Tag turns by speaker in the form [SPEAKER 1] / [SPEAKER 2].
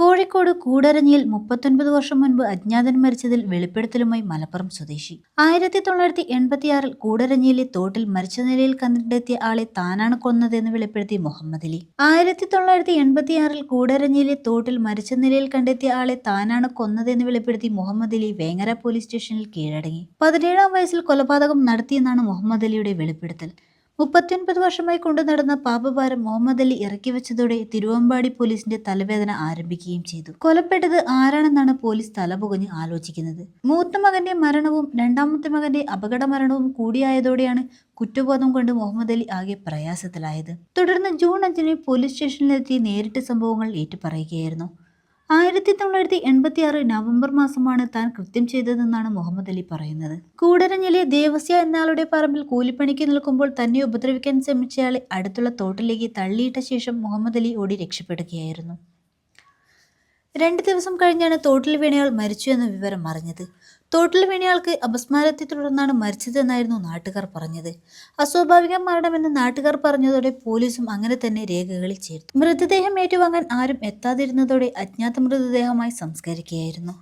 [SPEAKER 1] കോഴിക്കോട് കൂടരഞ്ഞിയിൽ മുപ്പത്തൊൻപത് വർഷം മുൻപ് അജ്ഞാതൻ മരിച്ചതിൽ വെളിപ്പെടുത്തലുമായി മലപ്പുറം സ്വദേശി. ആയിരത്തി തൊള്ളായിരത്തി എൺപത്തിയാറിൽ കൂടരഞ്ഞിയിലെ തോട്ടിൽ മരിച്ച നിലയിൽ കണ്ടെത്തിയ ആളെ താനാണ് കൊന്നതെന്ന് വെളിപ്പെടുത്തി മുഹമ്മദ് അലി. ആയിരത്തി തൊള്ളായിരത്തി എൺപത്തിയാറിൽ കൂടരഞ്ഞിയിലെ തോട്ടിൽ മരിച്ച നിലയിൽ കണ്ടെത്തിയ ആളെ താനാണ് കൊന്നതെന്ന് വെളിപ്പെടുത്തി മുഹമ്മദ് അലി വേങ്ങര പോലീസ് സ്റ്റേഷനിൽ കീഴടങ്ങി. പതിനേഴാം വയസ്സിൽ കൊലപാതകം നടത്തിയെന്നാണ് മുഹമ്മദ് അലിയുടെ വെളിപ്പെടുത്തൽ. മുപ്പത്തിയൊൻപത് വർഷമായി കൊണ്ടു നടന്ന പാപഭാരം മുഹമ്മദ് അലി ഇറക്കി വെച്ചതോടെ തിരുവമ്പാടി പോലീസിന്റെ തലവേദന ആരംഭിക്കുകയും ചെയ്തു. കൊലപ്പെട്ടത് ആരാണെന്നാണ് പോലീസ് തലപുകഞ്ഞ് ആലോചിക്കുന്നത്? മൂത്ത മകന്റെ മരണവും രണ്ടാമത്തെ മകന്റെ അപകട മരണവും കൂടിയായതോടെയാണ് കുറ്റബോധം കൊണ്ട് മുഹമ്മദ് അലി ആകെ പ്രയാസത്തിലായത്. തുടർന്ന് ജൂൺ അഞ്ചിന് പോലീസ് സ്റ്റേഷനിലെത്തി നേരിട്ട് സംഭവങ്ങൾ ഏറ്റുപറയുകയായിരുന്നു. ആയിരത്തി തൊള്ളായിരത്തി എൺപത്തി ആറ് നവംബർ മാസമാണ് താൻ കൃത്യം ചെയ്തതെന്നാണ് മുഹമ്മദ് അലി പറയുന്നത്. കൂടരഞ്ഞിലെ ദേവസ്യ എന്നയാളുടെ പറമ്പിൽ കൂലിപ്പണിക്ക് നിൽക്കുമ്പോൾ തന്നെ ഉപദ്രവിക്കാൻ ശ്രമിച്ചയാളെ അടുത്തുള്ള തോട്ടിലേക്ക് തള്ളിയിട്ട ശേഷം മുഹമ്മദ് അലി ഓടി രക്ഷപ്പെടുകയായിരുന്നു. രണ്ട് ദിവസം കഴിഞ്ഞാണ് തോട്ടിൽ വീണയാൾ മരിച്ചു എന്ന വിവരം അറിഞ്ഞത്. തോട്ടിൽ വീണയാൾക്ക് അപസ്മാരത്തെ തുടർന്നാണ് മരിച്ചതെന്നായിരുന്നു നാട്ടുകാർ പറഞ്ഞത്. അസ്വാഭാവിക മരണമെന്ന് നാട്ടുകാർ പറഞ്ഞതോടെ പോലീസും അങ്ങനെ തന്നെ രേഖകളിൽ ചേർത്തു. മൃതദേഹം ഏറ്റുവാങ്ങാൻ ആരും എത്താതിരുന്നതോടെ അജ്ഞാത മൃതദേഹമായി സംസ്കരിക്കുകയായിരുന്നു.